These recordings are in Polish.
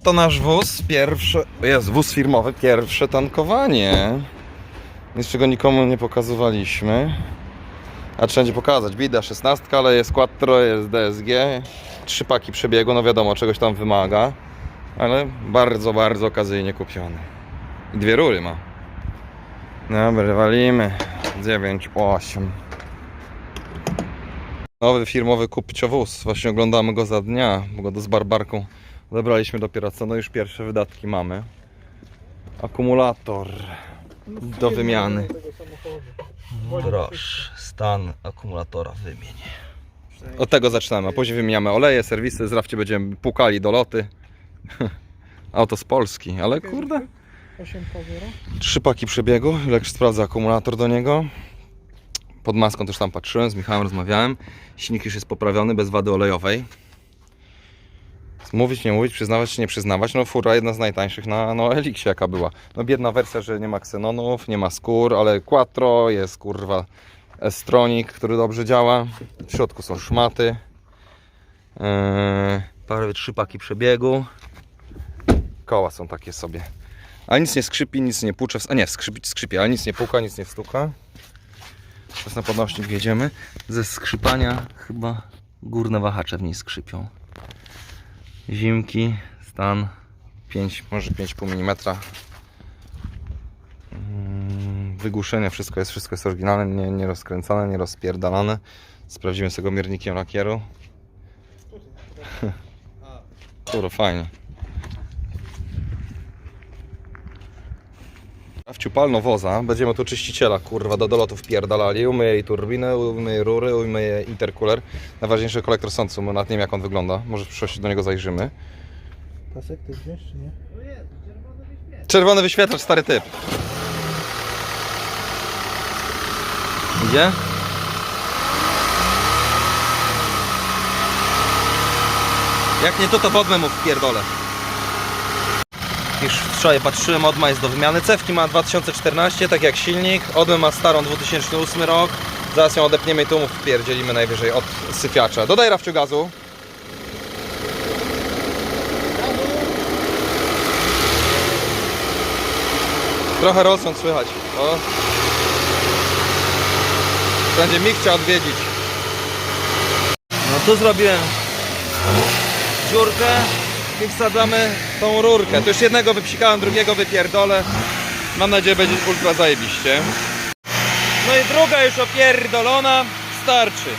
Oto nasz wóz, pierwsze, jest wóz firmowy, pierwsze tankowanie. Nic czego nikomu nie pokazywaliśmy. A trzeba będzie pokazać. Bida 16, ale jest Quattro, jest DSG. Trzy paki przebiegu, no wiadomo, czegoś tam wymaga. Ale bardzo, bardzo okazyjnie kupiony. I dwie rury ma. Dobra, walimy. 9, 8. Nowy firmowy kupciowóz. Właśnie oglądamy go za dnia, bo go z barbarką odebraliśmy dopiero co. No już pierwsze wydatki mamy. Akumulator do wymiany. Droż, stan akumulatora wymień. Od tego zaczynamy, a później wymieniamy oleje, serwisy, z rafcie będziemy pukali do loty. Auto z Polski, ale kurde. 8 powiera. Trzy paki przebiegu, Lek sprawdza akumulator do niego. Pod maską też tam patrzyłem, z Michałem rozmawiałem. Silnik już jest poprawiony, bez wady olejowej. Mówić, nie mówić, przyznawać, nie przyznawać. No fura jedna z najtańszych na no, Elixie jaka była. No biedna wersja, że nie ma ksenonów, nie ma skór, ale Quattro, jest kurwa S-Tronic, który dobrze działa. W środku są szmaty. Yy, prawie trzy paki przebiegu. Koła są takie sobie. A nic nie skrzypi, nic nie pucze. A nie, skrzypi, skrzypi, ale nic nie puka, nic nie stuka. Teraz na podnośnik wjedziemy. Ze skrzypania chyba górne wahacze w niej skrzypią. Zimki, stan 5, może 5,5 mm. Wygłuszenie, wszystko jest, wszystko jest oryginalne, nie, nie rozkręcane, nie rozpierdalane. Sprawdzimy sobie go miernikiem lakieru. Kurwa, fajnie. Wciu palno woza, będziemy tu czyściciela kurwa do dolotów pierdalali, umyję jej turbinę, umyję rury, umyję intercooler. Najważniejszy kolektor bo nawet nie wiem jak on wygląda, może w przyszłości do niego zajrzymy. Pasek ty wziąć czy nie? Czerwony wyświetlacz, stary typ. Idzie? Jak nie to, to wodmę mu wpierdolę. Już wczoraj patrzyłem, Odma jest do wymiany. Cewki ma 2014, tak jak silnik. Odmę ma starą 2008 rok. Zaraz ją odepniemy i tu mu wpierdzielimy najwyżej od syfiacza. Dodaj rafciu gazu. Trochę rozsąd słychać. O. Będzie mi chciał odwiedzić. No tu zrobiłem dziurkę i wsadzamy tą rurkę. Tu już jednego wypsikałem, drugiego wypierdolę. Mam nadzieję, będzie ultra zajebiście. No i druga już opierdolona. Starczy.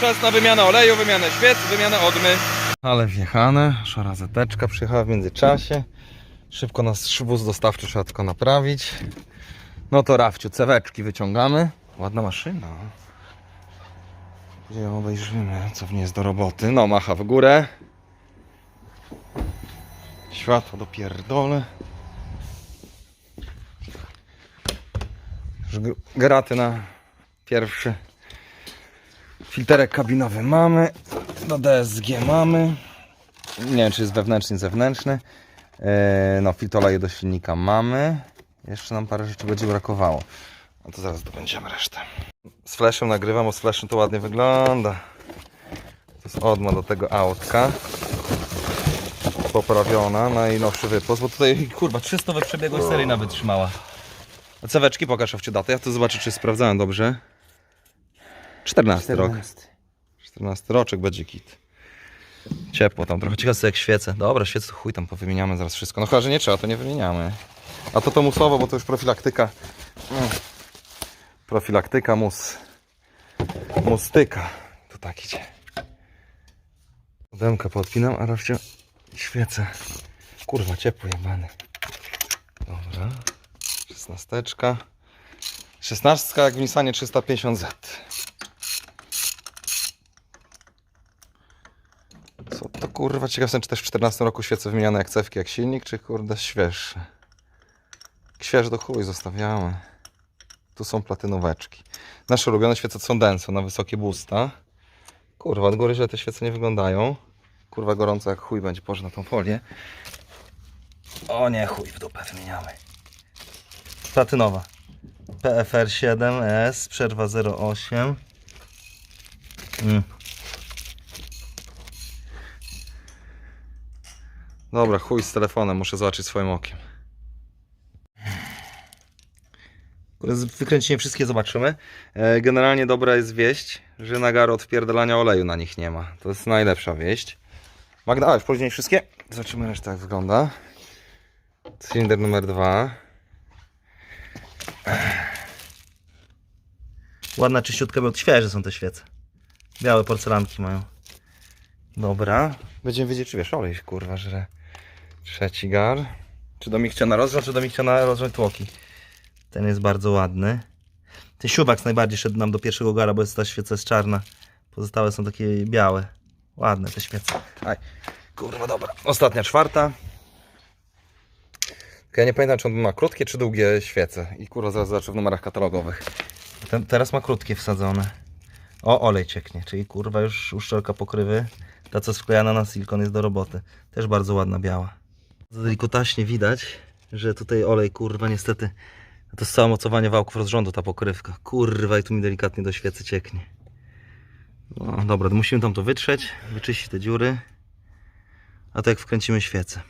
Czas na wymianę oleju, wymianę świec, wymianę odmy. Ale wjechane, szara zeteczka przyjechała w międzyczasie. Szybko nas wóz dostawczy trzeba tylko naprawić. No to rafciu, ceweczki wyciągamy. Ładna maszyna. Gdzie ją obejrzymy, co w niej jest do roboty. No, macha w górę. Światło do pierdole. Już gr- Graty na pierwszy. Filterek kabinowy mamy. Do DSG mamy. Nie wiem, czy jest wewnętrzny, zewnętrzny. Eee, No, filtr do silnika mamy. Jeszcze nam parę rzeczy będzie brakowało. No to zaraz dobędziemy resztę. Z flashem nagrywam, bo z flashem to ładnie wygląda. To jest odma do tego autka. Poprawiona, najnowszy wypust, bo tutaj kurwa 300 we przebiegłość seryjna wytrzymała. Ceweczki pokaż owcie datę, ja to zobaczę czy sprawdzałem dobrze. 14, rok. 14 roczek będzie kit. Ciepło tam trochę. Ciekawe jak świecę. Dobra, świecę to chuj tam powymieniamy zaraz wszystko. No chyba, że nie trzeba, to nie wymieniamy. A to to musowo, bo to już profilaktyka. Mm. Profilaktyka mus. Mustyka. To tak idzie. Demka podpinam, a rafcie świecę. Kurwa, ciepło jebany. Dobra. Szesnasteczka. Szesnastka jak w Nissanie 350Z. Co to kurwa ciekaw czy też w 14 roku świece wymieniane jak cewki, jak silnik, czy kurde świeższe. Świeże do chuj zostawiamy. Tu są platynóweczki. Nasze ulubione świece są Denso na wysokie busta. Kurwa, od góry źle te świece nie wyglądają. Kurwa gorąco jak chuj będzie, położę na tą folię. O nie, chuj w dupę wymieniamy. Platynowa. PFR 7S, przerwa 08. Mm. Dobra, chuj z telefonem, muszę zobaczyć swoim okiem. Wykręcenie wszystkie zobaczymy. E, Generalnie dobra jest wieść, że nagar od wpierdalania oleju na nich nie ma. To jest najlepsza wieść. Magda, a już później wszystkie? Zobaczymy resztę jak wygląda. Cylinder numer dwa. Ładna, czyściutka, bo świeże są te świece. Białe porcelanki mają. Dobra. Będziemy wiedzieć, czy wiesz, olej kurwa żre. Trzeci gar. Czy do michcia na rozrząd, czy do michcia na rozrząd tłoki? Ten jest bardzo ładny. Ten siuwak najbardziej szedł nam do pierwszego gara, bo jest ta świeca jest czarna. Pozostałe są takie białe. Ładne te świece. Aj, kurwa, dobra. Ostatnia, czwarta. Tylko Ja nie pamiętam, czy on ma krótkie, czy długie świece. I kurwa, zaraz zobaczę w numerach katalogowych. Ten, teraz ma krótkie wsadzone. O, olej cieknie, czyli kurwa już uszczelka pokrywy. Ta co sklejana na silikon jest do roboty. Też bardzo ładna biała. Delikutaśnie widać, że tutaj olej kurwa niestety to jest całe mocowanie wałków rozrządu ta pokrywka. Kurwa i tu mi delikatnie do świecy cieknie. No dobra, musimy tam to wytrzeć, wyczyścić te dziury. A to jak wkręcimy świecę.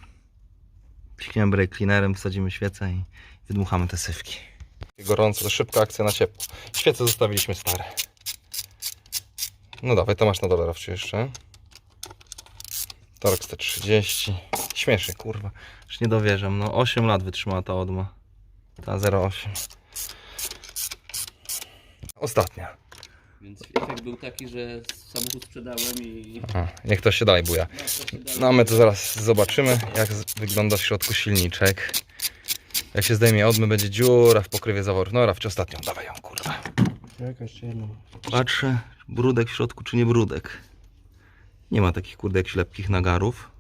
Psikniemy brake cleanerem, wsadzimy świecę i wydmuchamy te sywki. Gorąco, to szybka akcja na ciepło. Świece zostawiliśmy stare. No dawaj, to masz na dole jeszcze. Torx T30. Śmiesznie, kurwa. Już nie dowierzam. No 8 lat wytrzymała ta odma. Ta 08. Ostatnia. Więc efekt był taki, że samochód sprzedałem i A, niech to się daj, buja. No my to zaraz zobaczymy, jak z- wygląda w środku silniczek. Jak się zdejmie odmy, będzie dziura w pokrywie zaworów. No Rafcie, ostatnią, dawaj ją, kurwa. Jeszcze jedną. Patrzę, brudek w środku czy nie brudek. Nie ma takich kurde jakichś lepkich nagarów.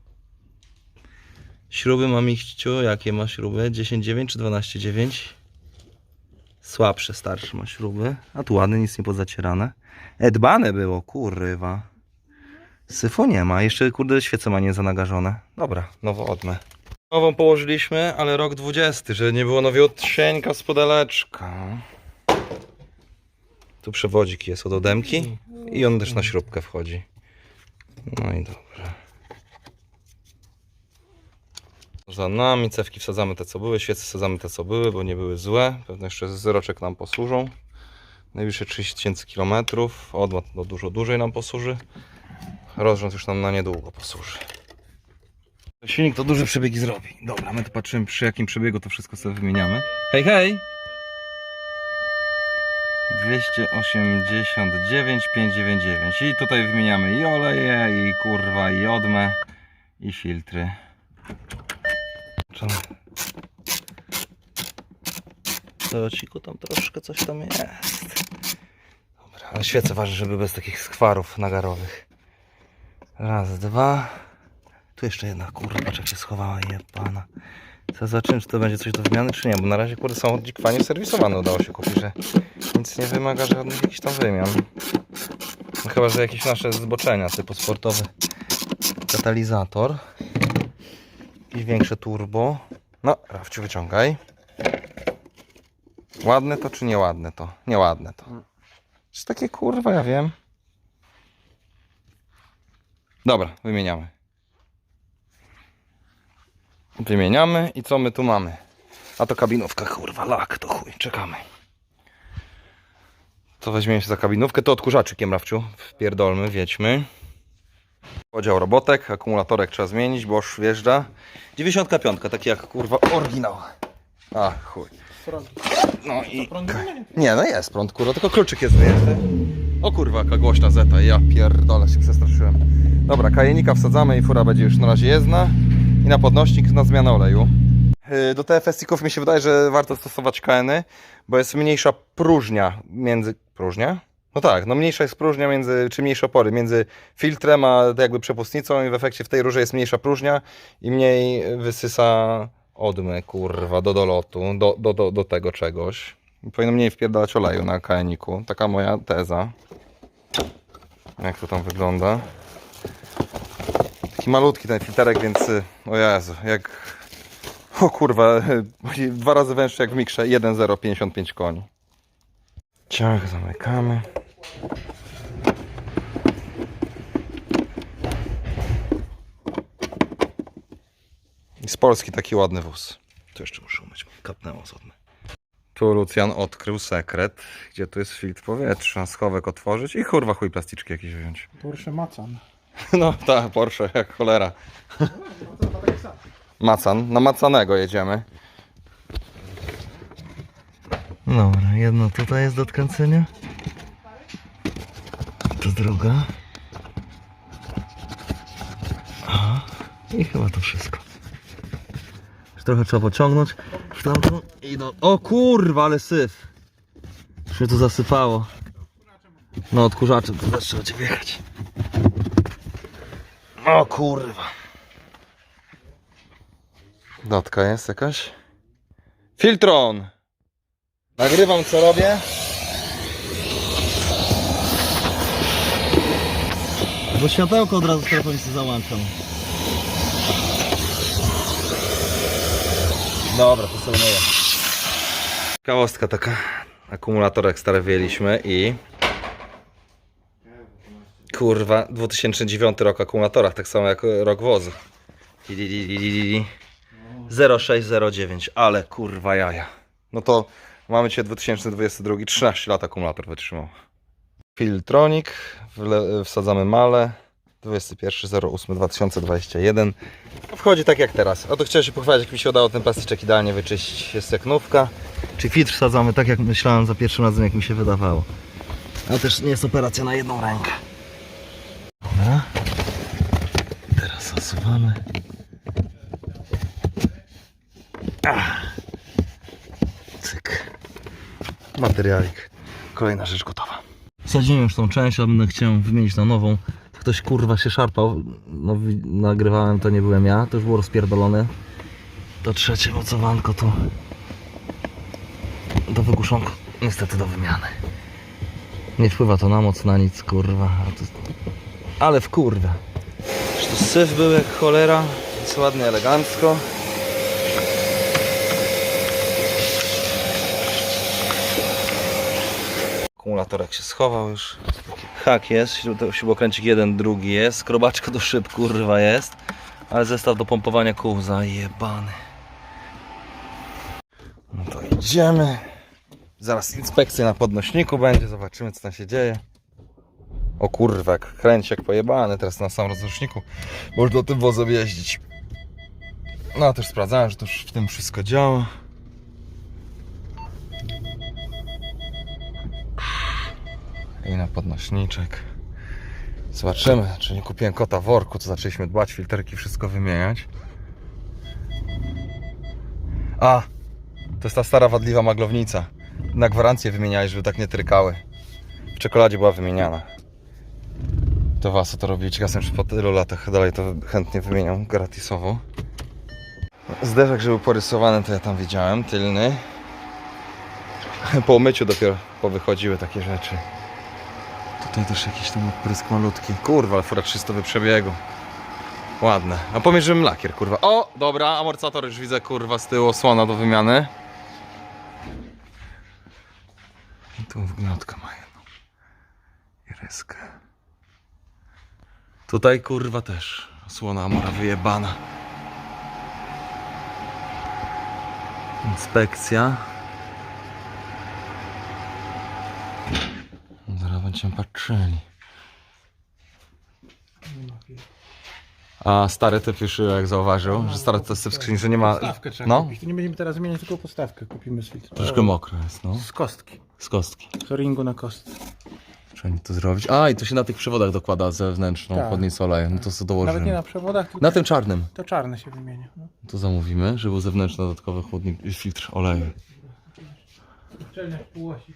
Śruby ma michciu. Jakie ma śruby? 10,9 czy 12,9? Słabsze, starsze ma śruby. A tu ładne, nic nie pozacierane. E, dbane było, kurwa. Syfu nie ma. Jeszcze kurde świece ma nie zanagarzone. Dobra, nowo odmę. Nową położyliśmy, ale rok 20, że nie było nowiutsieńka z pudeleczka. Tu przewodzik jest od odemki i on też na śrubkę wchodzi. No i dobra. Za nami cewki wsadzamy te co były, świece wsadzamy te co były, bo nie były złe. Pewnie jeszcze z roczek nam posłużą. Najbliższe 30 tysięcy kilometrów. Odmat no dużo dłużej nam posłuży. Rozrząd już nam na niedługo posłuży. Silnik to duże przebiegi zrobi. Dobra, my tu patrzymy przy jakim przebiegu to wszystko sobie wymieniamy. Hej, hej! 289 599 i tutaj wymieniamy i oleje, i kurwa, i odmę, i filtry. Czemu? Załociku tam troszkę coś tam jest. Dobra, ale świecę waży, żeby bez takich skwarów nagarowych. Raz, dwa. Tu jeszcze jedna kurwa, patrz jak się schowała jebana. Co zobaczymy, czy to będzie coś do wymiany, czy nie, bo na razie Kurde, samochód dzikwaniu serwisowany udało się kupić, że nic nie wymaga żadnych jakichś tam wymian. No chyba, że jakieś nasze zboczenia typu sportowe. katalizator. Jakieś większe turbo. No, Rafciu, wyciągaj. Ładne to czy nieładne to? Nieładne to. Czy takie kurwa, ja wiem. Dobra, wymieniamy. Wymieniamy i co my tu mamy? A to kabinówka, kurwa, lak, to chuj, czekamy. To weźmiemy się za kabinówkę, to odkurzaczykiem, Rafciu, wpierdolmy, wiedźmy. Podział robotek, akumulatorek trzeba zmienić, bo już wjeżdża. 95, taki jak kurwa oryginał. A, chuj. No i. Nie, no jest prąd, kurwa, tylko kluczyk jest wyjęty. O kurwa, jaka głośna zeta, ja pierdolę się przestraszyłem. Dobra, kajenika wsadzamy i fura będzie już na razie jezdna. I na podnośnik na zmianę oleju. Yy, Do TFS-ików mi się wydaje, że warto stosować KN-y, bo jest mniejsza próżnia między... Próżnia? No tak, no mniejsza jest próżnia między, czy mniejsze opory między filtrem a jakby przepustnicą i w efekcie w tej rurze jest mniejsza próżnia i mniej wysysa odmy, kurwa, do dolotu, do, do, do, do tego czegoś. Powinno mniej wpierdalać oleju na KN-iku. Taka moja teza. Jak to tam wygląda. Taki malutki ten filterek, więc y, o Jezu, jak... O kurwa, dwa razy węższy jak w mikrze, 1,055 koni. Ciach zamykamy. I z Polski taki ładny wóz. Tu jeszcze muszę umyć, kapnęło z odmy. Tu Lucjan odkrył sekret, gdzie tu jest filtr powietrza. Schowek otworzyć i kurwa chuj plasticzki jakieś wziąć. Porsche Macan. No ta Porsche jak cholera. Macan, na Macanego jedziemy. Dobra, jedno tutaj jest do odkręcenia. To druga. Aha. I chyba to wszystko. Trochę trzeba pociągnąć w tamtą i do... O kurwa, ale syf. Już mnie zasypało. No odkurzaczem to też trzeba cię wjechać. O kurwa. Datka jest jakaś? Filtron! Nagrywam co robię. Bo światełko od razu w telefonie się załączam. Dobra, to sobie myję. Ciekawostka taka. Akumulatorek stary i... Kurwa, 2009 rok akumulatorach, tak samo jak rok wozu. Di, di, di, di, di, di. 0609, ale Kurwa jaja. No to mamy dzisiaj 2022, 13 lat akumulator wytrzymał. Filtronik, wsadzamy male. 21.08.2021 Wchodzi tak jak teraz. Oto chciałem się pochwalić, jak mi się udało ten plastyczek idealnie wyczyścić. Jest jak nówka. Czy filtr wsadzamy tak jak myślałem za pierwszym razem, jak mi się wydawało. Ale też nie jest operacja na jedną rękę. Dobra. Teraz zasuwamy. Ach. Cyk. Materialik. Kolejna rzecz gotowa. Wsadziłem już tą część, ale będę chciał wymienić na nową. Ktoś kurwa się szarpał. No, nagrywałem, to nie byłem ja. To już było rozpierdolone. To trzecie mocowanko tu do wygłuszonku, niestety do wymiany. Nie wpływa to na moc, na nic, kurwa. Ale w kurwa. Już tu syf był jak cholera. Jest ładnie, elegancko. Akumulatorek się schował już. Hak jest, śrub- śrubokręcik jeden, drugi jest. Skrobaczka do szyb, kurwa jest. Ale zestaw do pompowania kół, zajebany. No to idziemy. Zaraz inspekcja na podnośniku będzie, zobaczymy co tam się dzieje. O kurwa, jak kręci jak pojebany teraz na samym rozruszniku. Można tym wozem jeździć. No też sprawdzałem, że to już w tym wszystko działa. Na podnośniczek. Zobaczymy, czy nie kupiłem kota w worku, to zaczęliśmy dbać, filterki, wszystko wymieniać. A, to jest ta stara wadliwa maglownica. Na gwarancję wymieniałeś, żeby tak nie trykały. W czekoladzie była wymieniana. To was to robić czasem po tylu latach dalej to chętnie wymienią gratisowo. Zderzak, że był porysowany, to ja tam widziałem, tylny. Po umyciu dopiero powychodziły takie rzeczy. Tutaj też jakiś tam odprysk malutki. Kurwa, ale fura 300 przebiegu. Ładne. A żebym lakier, kurwa. O, dobra, amortyzator już widzę, kurwa, z tyłu osłona do wymiany. I tu wgniotka ma jedną. I ryskę. Tutaj, kurwa, też osłona amora wyjebana. Inspekcja. Zaraz będziemy patrzyli. A stary typ już jak zauważył, że stary to jest w skrzyni, że nie ma... Podstawkę trzeba No, kupić. Tu nie będziemy teraz zmieniać, tylko podstawkę kupimy z filtra. troszkę mokro jest, no. Z kostki. Z kostki. Z ringu na kostce. Trzeba to zrobić. A, i to się na tych przewodach dokłada zewnętrzną Tak. chłodnicę olejem. No to sobie Nawet nie dołożymy. na przewodach, tylko Na tym czarnym. to czarne się wymienia. No. To zamówimy, żeby był zewnętrzny dodatkowy chłodnik, filtr oleju. Uczelnia w półosi.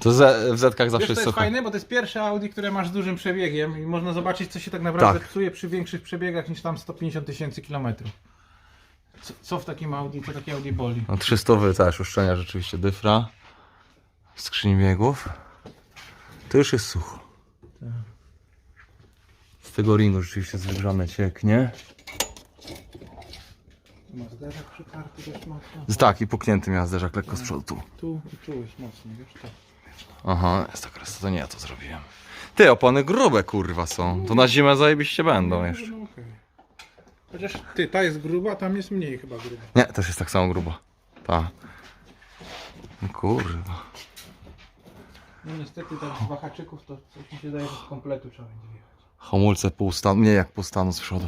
To ze- w zetkach Wiesz, zawsze to jest jest fajne, bo to jest pierwsze Audi, które masz z dużym przebiegiem i można zobaczyć, co się tak naprawdę Tak. psuje przy większych przebiegach niż tam 150 tysięcy kilometrów. Co, co w takim Audi, co takie Audi boli? No 300 też uszczelnia rzeczywiście dyfra. Skrzyni biegów. To już jest sucho. Z tego ringu rzeczywiście jest wygrzane cieknie. Ma zderzak przytarty dość mocno. Z- Tak, i puknięty miała zderzak lekko z przodu tu. Tu i czułeś mocno, wiesz to. Aha, jest tak raz, to nie ja to zrobiłem. Ty, opony grube kurwa są. To na zimę zajebiście będą jeszcze. No, okej. Chociaż ty, ta jest gruba, tam jest mniej chyba gruba. Nie, też jest tak samo grubo. Ta. No Kurwa. No niestety tak z wahaczyków to coś mi się daje, że z kompletu trzeba będzie wjechać. Hamulce pół stanu, nie jak pół stanu z przodu.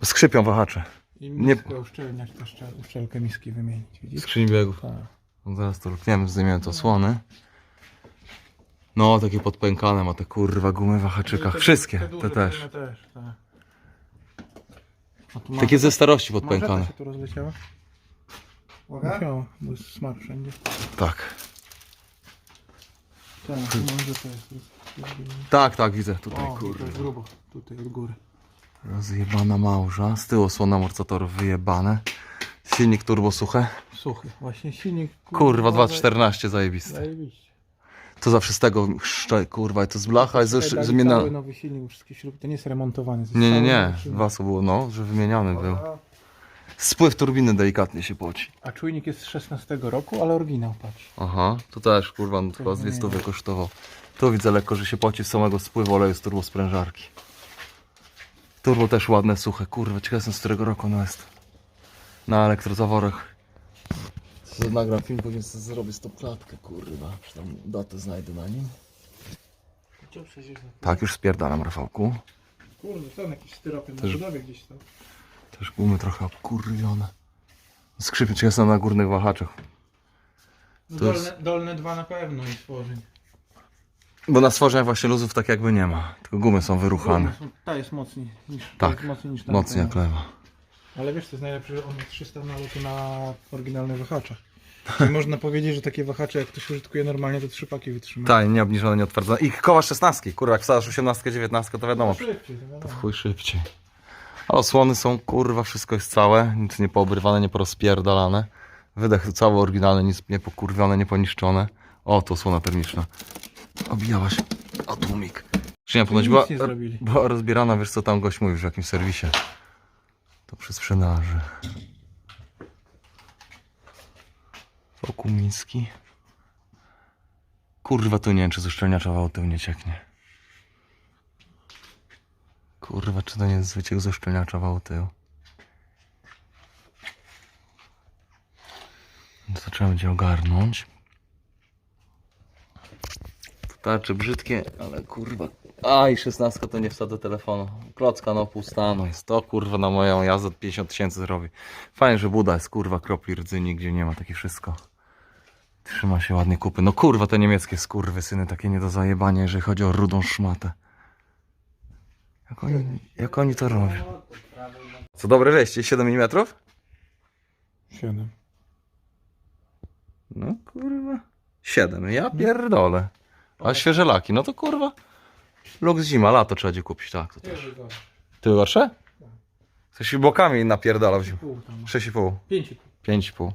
Bo skrzypią wahacze. I Nie- miskę uszczelniać, tę szczel- uszczelkę miski wymienić, widzisz? Skrzyni biegów. Tak. No zaraz to lukniemy, zdejmiemy to osłony. No, takie podpękane ma te kurwa gumy w wahaczykach. Wszystkie, te też. też, tak. A tu Takie ze starości podpękane. się tu rozleciała? Musiało, bo jest smar wszędzie. Tak. Tak, może to jest. Tak, tak, widzę. Tutaj O, to jest kurwa. grubo, tutaj od góry. Rozjebana małża. Z tyłu osłona amortyzatorów wyjebane. Silnik turbo suche. Suchy, właśnie silnik. Kurwa, 2.14 zajebiste. Zajebiście. To zawsze z tego szczę, kurwa, i to z blacha Dali zmieniane. Cały nowy silnik, wszystkie śruby, to nie jest remontowany. Nie, nie, nie. nowy silnik. Was było, no, że wymieniany był. Spływ turbiny delikatnie się poci. A czujnik jest z 16 roku, ale oryginał, patrz. Aha, to też kurwa no, chyba z nie 200 kosztował. Tu widzę lekko, że się poci z samego spływu oleju z turbosprężarki. Turbo też ładne, suche. Kurwa, ciekawe jestem z którego roku ono jest. Na elektrozaworach. Co nagram film, sobie zrobić tą klatkę, kurwa. Czy tam datę znajdę na nim. Tak, już spierdalam Rafałku. Kurde, to jakiś styropian na Też- budowie gdzieś tam. Też gumy trochę obkurwione. Skrzypy czy są na górnych wahaczach. No To dolne, jest- dolne dwa na pewno i stworzeń. Bo na stworzeniach właśnie luzów tak jakby nie ma. Tylko gumy są wyruchane. Są- Ta jest mocniej niż, ta Tak, jest mocniej niż tamta. Mocniej jak lewa. Ale wiesz, to jest najlepsze, że on ma 300 nalotu na oryginalnych wahaczach. I można powiedzieć, że takie wahacze, jak ktoś użytkuje normalnie, to trzy paki wytrzyma. Tak, nie obniżone, nie otwardzone. I koła 16, kurwa, jak wsadzasz 18, 19, to wiadomo, Szybciej, to wiadomo. chuj szybciej. A osłony są, kurwa, wszystko jest całe, nic nie poobrywane, nie porozpierdalane. Wydech cały oryginalny, nic nie pokurwione, nie poniszczone. O, tu osłona termiczna. Obijała się. O, tłumik. Skrzynia ponoć Nic była, nie zrobili. była rozbierana, wiesz co tam gość mówił, że w jakimś serwisie. To przez sprzedaży. Wokół miski. Kurwa, tu nie wiem, czy z uszczelniacza wał tył nie cieknie. Kurwa, czy to nie jest wyciek z uszczelniacza wał tył? No To trzeba będzie ogarnąć. Tarcze brzydkie, ale kurwa. A i 16 to nie wsadzę telefonu. Klocka na pół stanu jest. To kurwa na moją jazdę 50 tysięcy zrobi. Fajnie, że Buda jest kurwa kropli rdzy, nigdzie nie ma takie wszystko. Trzyma się ładnie kupy. No kurwa te niemieckie skurwy syny takie nie do zajebania, jeżeli chodzi o rudą szmatę. Jak oni, jak oni to robią? Co dobre wejście, 7 mm? 7. No kurwa. 7, ja pierdolę. A świeże laki, no to kurwa. Lux zima, lato trzeba będzie kupić, tak to też. Ty gorsze? Coś bokami napierdala w zimę. Pół tam. 6,5, 5,5. 5,5.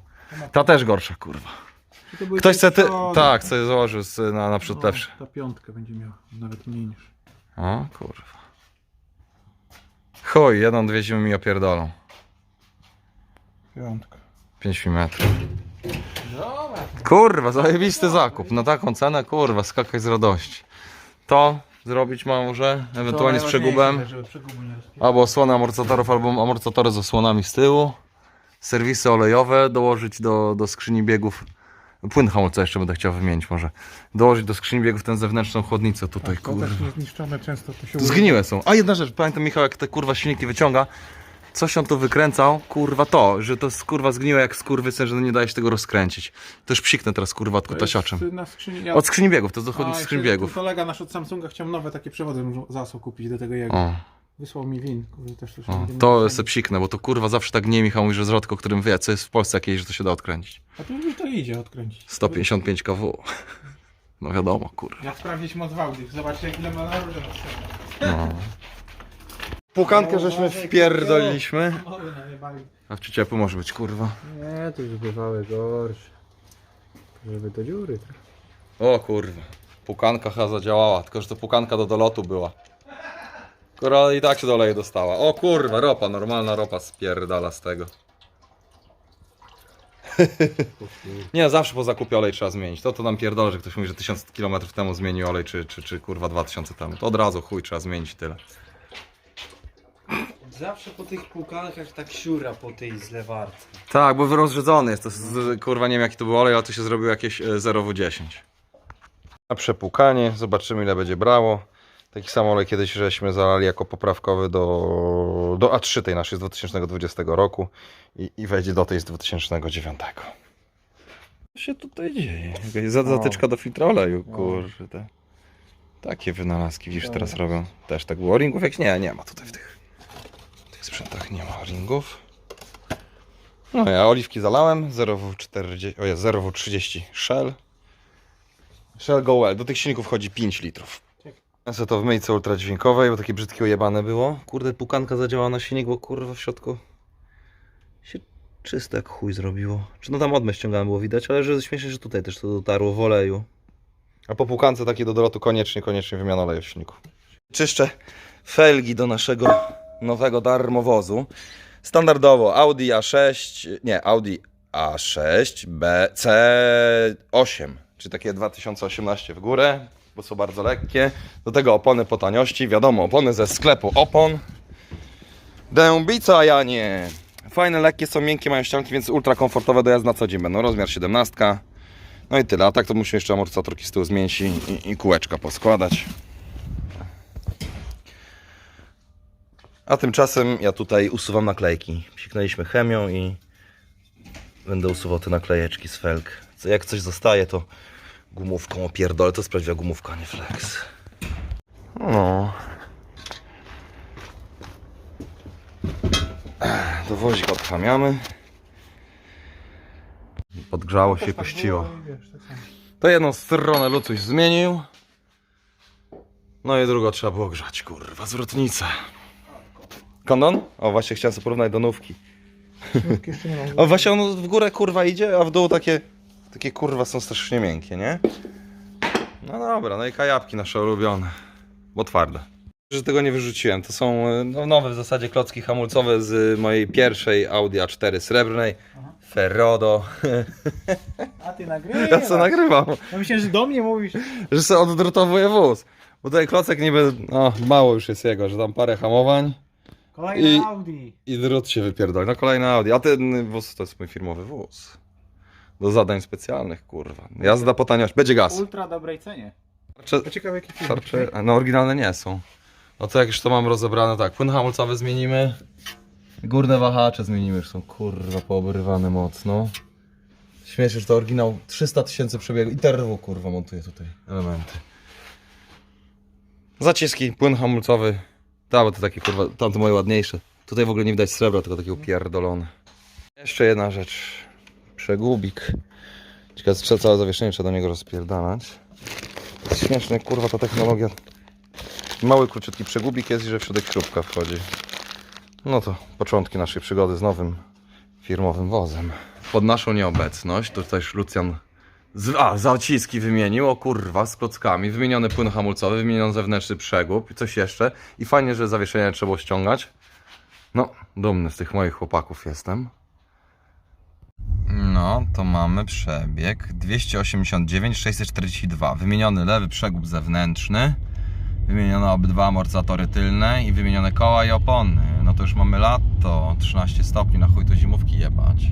Ta też gorsza, kurwa. Ktoś chce ty... Tak, sobie założył z- na, na przód no, lepszy. Ta piątka będzie miała, nawet mniej niż. O kurwa. Chuj, jedną, dwie zimy mi opierdolą. Piątka. 5 mm. Kurwa, zajebisty zakup. Na taką cenę, kurwa, skakać z radości. To zrobić może, ewentualnie z przegubem. Albo osłony amortyzatorów, albo amortyzatory z osłonami z tyłu. Serwisy olejowe, dołożyć do, do skrzyni biegów. Płyn hamulca jeszcze będę chciał wymienić może. Dołożyć do skrzyni biegów tę zewnętrzną chłodnicę tutaj, To kurwa. też niezniszczone często to się Zgniłe są. A jedna rzecz, pamiętam Michał, jak te kurwa silniki wyciąga, coś on tu wykręcał, kurwa to, że to jest kurwa zgniłe jak skurwysyn, że nie daje się tego rozkręcić. To już psiknę teraz kurwa od To jest kutasiaczem. Na skrzyni, ja... Od skrzyni biegów, to dochodzi z skrzyni biegów. Kolega nasz od Samsunga chciał nowe takie przewody zasł kupić do tego jego. O, Wysłał mi win, kurde, też się o. To se psiknę, bo to kurwa zawsze tak nie Michał mówi, że z Rodko, którym wie, co jest w Polsce jakieś, że to się da odkręcić. A tu już to idzie odkręcić. 155 kW. No wiadomo, kurwa. Jak sprawdzić moc Wałdych, zobaczcie ile ma na No. Pukankę żeśmy wpierdoliliśmy. A w ciepło może być, kurwa. Nie, to już bywały gorsze. Żeby do dziury. O kurwa. Pukanka chyba zadziałała, tylko że to pukanka do dolotu była. Kurwa, i tak się do oleju dostała. O kurwa, ropa, normalna ropa spierdala z tego. Nie, zawsze po zakupie olej trzeba zmienić. To to nam pierdolę, że ktoś mówi, że 1000 km temu zmienił olej, czy, czy, czy kurwa 2000 temu. To od razu chuj trzeba zmienić i tyle. Zawsze po tych półkankach tak siura po tej zlewarce. Tak, bo rozrzedzony jest. To z, kurwa nie wiem jaki to był olej, ale to się zrobił jakieś e, 0W10. A przepłukanie, zobaczymy ile będzie brało. Taki sam olej kiedyś żeśmy zalali jako poprawkowy do, do A3 tej naszej z 2020 roku i, i wejdzie do tej z 2009. Co się tutaj dzieje? Jakaś zatyczka do filtra oleju, kurde. Takie wynalazki widzisz teraz robią. Też tak było. Ringów jak nie, nie ma tutaj w tych, tych sprzętach nie ma ringów. No ja oliwki zalałem, 0W40, o jest 0W30 Shell. Shell Go Well, do tych silników wchodzi 5 litrów. Ja sobie to w myjce ultradźwiękowej, bo takie brzydkie ujebane było. Kurde, pukanka zadziałała na silnik, bo kurwa w środku się czyste jak chuj zrobiło. Czy no tam odmę ściągałem było widać, ale że śmiesznie, że tutaj też to dotarło w oleju. A po płukance takie do dolotu koniecznie, koniecznie wymiana oleju w silniku. Czyszczę felgi do naszego nowego darmowozu. Standardowo Audi A6, nie, Audi A6, B, C8, Czy takie 2018 w górę, bo są bardzo lekkie. Do tego opony po taniości, wiadomo, opony ze sklepu opon. Dębica, a ja nie. Fajne, lekkie, są miękkie, mają ścianki, więc ultra komfortowe do jazdy na co dzień będą. Rozmiar 17. No i tyle, a tak to musimy jeszcze amortyzatorki z tyłu zmienić i, i, i kółeczka poskładać. A tymczasem ja tutaj usuwam naklejki. Psiknęliśmy chemią i będę usuwał te naklejeczki z felg. Co jak coś zostaje, to gumówką opierdolę. To jest prawdziwa gumówka, a nie flex. No. Do wozika odchamiamy. Podgrzało się, kościło. Tak samo. To jedną stronę Lucuś zmienił. No i drugą trzeba było grzać, kurwa, zwrotnica. Kondon? O, właśnie chciałem sobie porównać do nówki. Śrubki jeszcze nie mam. O, właśnie on w górę kurwa idzie, a w dół takie, takie kurwa są strasznie miękkie, nie? No dobra, no i kajapki nasze ulubione, bo twarde. Że tego nie wyrzuciłem, to są e, no, nowe w zasadzie klocki hamulcowe z mojej pierwszej Audi A4 srebrnej. Ferrodo. A ty nagrywasz? Ja co nagrywam, Ja myślałem, że do mnie mówisz. że sobie oddrutowuję wóz. Bo tutaj klocek niby, no mało już jest jego, że tam parę hamowań Kolejna I- Audi. i drut się wypierdoli. No kolejna Audi, a ten wóz to jest mój firmowy wóz. Do zadań specjalnych, kurwa. Jazda po taniości, będzie gaz. Ultra dobrej cenie. Tarcze, ciekawe jaki film. tarcze, no oryginalne nie są. No to jak już to mam rozebrane, tak, płyn hamulcowy zmienimy. Górne wahacze zmienimy, już są kurwa poobyrywane mocno. Śmiesz, że to oryginał 300 tysięcy przebiegu i terwo kurwa montuje tutaj elementy. Zaciski, płyn hamulcowy. Ta, bo to takie kurwa, tamte moje ładniejsze. Tutaj w ogóle nie widać srebra, tylko takie upierdolone. Jeszcze jedna rzecz. Przegubik. Ciekawe, czy całe zawieszenie trzeba do niego rozpierdalać. Jest śmieszne, kurwa, ta technologia. Mały, króciutki przegubik jest i że w środek śrubka wchodzi. No to początki naszej przygody z nowym firmowym wozem. Pod naszą nieobecność, to też Lucjan z, a, zaciski wymienił, o kurwa, z klockami, wymieniony płyn hamulcowy, wymieniony zewnętrzny przegub i coś jeszcze. I fajnie, że zawieszenie nie trzeba ściągać. No, dumny z tych moich chłopaków jestem. No, to mamy przebieg 289 642. Wymieniony lewy przegub zewnętrzny, wymienione obydwa amortyzatory tylne i wymienione koła i opony. No to już mamy lato, 13 stopni, na chuj to zimówki jebać.